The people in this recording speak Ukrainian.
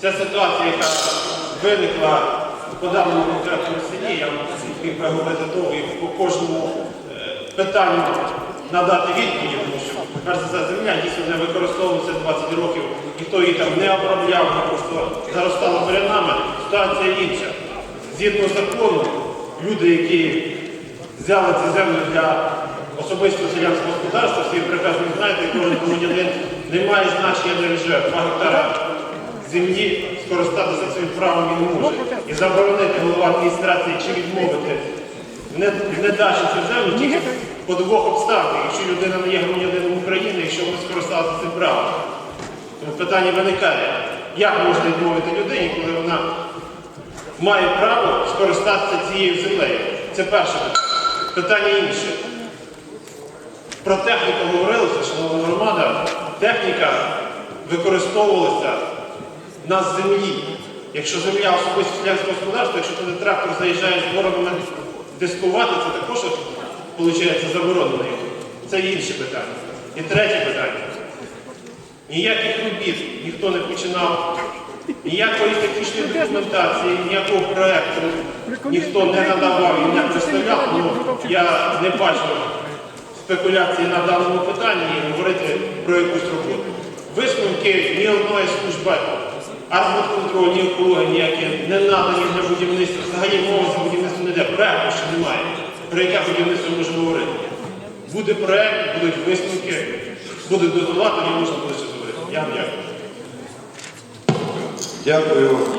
Ця ситуація, яка виникла по даному конкретному селі, я міг говорити довго і по кожному е, питанню надати відповіді, тому що перш за земля дійсно не використовувалася 20 років, ніхто її там не обробляв, просто заростала бурянами. Ситуація інша. Згідно закону, люди, які взяли цю землю для особистого селянського господарства, всі прекрасно знаєте, кожен громадянин не має значення не лише 2 гектара землі скористатися цим правом він може. І заборонити голова адміністрації чи відмовити не, не дачі цю землю тільки по двох обставинах. Якщо людина не є громадянином України, якщо вона скористалася цим правом. Тому питання виникає, як можна відмовити людині, коли вона має право скористатися цією землею. Це перше питання. Питання інше. Про техніку говорилося, шановна громада. Техніка використовувалася на землі. Якщо земля особисто селянського господарства, якщо туди трактор заїжджає з боронами дискувати, це також виходить заборонено. Це інше питання. І третє питання. Ніяких робіт ніхто не починав, ніякої технічної документації, ніякого проєкту ніхто не надавав і не представляв. Тому я не бачу спекуляції на даному питанні і говорити про якусь роботу. Висновки ні одної служби архбудконтролю, ні екології ніякі не надані для будівництва. Взагалі мова за будівництво не йде. Проєкту ще немає. Про яке будівництво можна говорити? Буде проєкт, будуть висновки, буде дозвола, тоді можна буде щось говорити. Я вам дякую. Дякую.